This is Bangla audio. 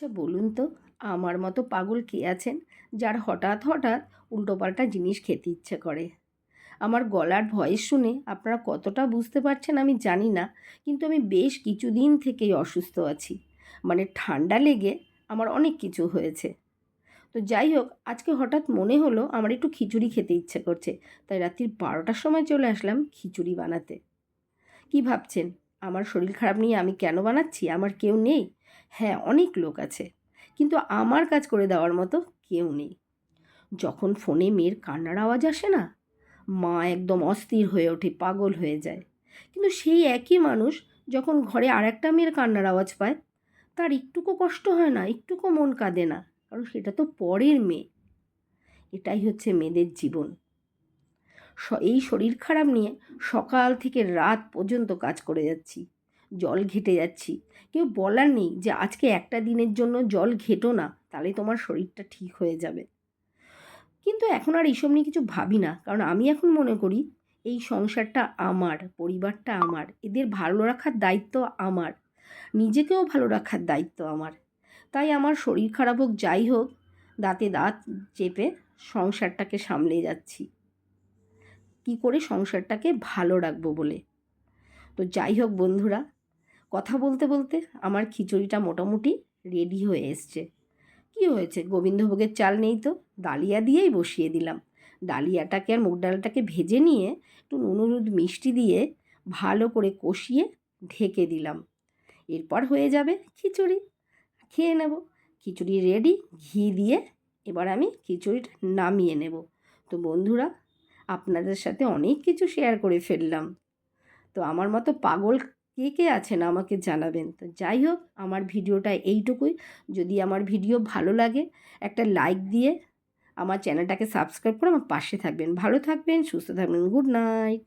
আচ্ছা বলুন তো, আমার মতো পাগল কে আছেন যার হঠাৎ হঠাৎ উল্টোপাল্টা জিনিস খেতে ইচ্ছে করে? আমার গলার ভয়েস শুনে আপনারা কতটা বুঝতে পারছেন আমি জানি না, কিন্তু আমি বেশ কিছুদিন থেকেই অসুস্থ আছি। মানে ঠান্ডা লেগে আমার অনেক কিছু হয়েছে। তো যাই হোক, আজকে হঠাৎ মনে হলো আমার একটু খিচুড়ি খেতে ইচ্ছে করছে, তাই রাত্রির বারোটার সময় চলে আসলাম খিচুড়ি বানাতে। কি ভাবছেন? আমার শরীর খারাপ নিয়ে আমি কেন বানাচ্ছি? আমার কেউ নেই? হ্যাঁ অনেক লোক আছে। কিন্তু আমার কাজ করে দেওয়ার মতো কেউ নেই। যখন ফোনে মেয়ের কান্নার আওয়াজ আসে না, মা একদম অস্থির হয়ে ওঠে, পাগল হয়ে যায়। কিন্তু সেই একই মানুষ যখন ঘরে আর একটা মেয়ের কান্নার আওয়াজ পায়, তার একটুকু কষ্ট হয় না, একটুকু মন কাঁদে না, কারণ সেটা তো পরের মেয়ে। এটাই হচ্ছে মেয়েদের জীবন। এই শরীর খারাপ নিয়ে সকাল থেকে রাত পর্যন্ত কাজ করে যাচ্ছি। জল ঘেটে যাচ্ছি। কেউ বলার নেই যে আজকে একটা দিনের জন্য জল ঘেটো না, তাহলে তোমার শরীরটা ঠিক হয়ে যাবে। কিন্তু এখন আর এইসব নিয়ে কিছু ভাবি না, কারণ আমি এখন মনে করি এই সংসারটা আমার, পরিবারটা আমার, এদের ভালো রাখার দায়িত্ব আমার, নিজেকেও ভালো রাখার দায়িত্ব আমার। তাই আমার শরীর খারাপ হোক, যাই হোক, দাঁতে দাঁত চেপে সংসারটাকে সামলে যাচ্ছি। কি করে সংসারটাকে ভালো রাখব বলে? তো যাই হোক বন্ধুরা কথা বলতে বলতে আমার খিচুড়িটা মোটামুটি রেডি হয়ে এসছে। কি হয়েছে? গোবিন্দভোগের চাল নেই তো? ডালিয়া দিয়েই বসিয়ে দিলাম। ডালিয়াটাকে আর মুগ ডালটাকে ভেজে নিয়ে একটু নুন হলুদ মিষ্টি দিয়ে ভালো করে কষিয়ে ঢেকে দিলাম। এরপর হয়ে যাবে খিচুড়ি। খেয়ে নেব। খিচুড়ি রেডি ঘি দিয়ে এবার আমি খিচুড়িটা নামিয়ে নেব। তো বন্ধুরা, আপনাদের সাথে অনেক কিছু শেয়ার করে ফেললাম। তো আমার মতো পাগল কে কে আছেন আমাকে জানাবেন। তো যাই হোক, আমার ভিডিওটা এইটুকুই। যদি আমার ভিডিও ভালো লাগে, একটা লাইক দিয়ে আমার চ্যানেলটাকে সাবস্ক্রাইব করে আমার পাশে থাকবেন। ভালো থাকবেন, সুস্থ থাকবেন, গুড নাইট।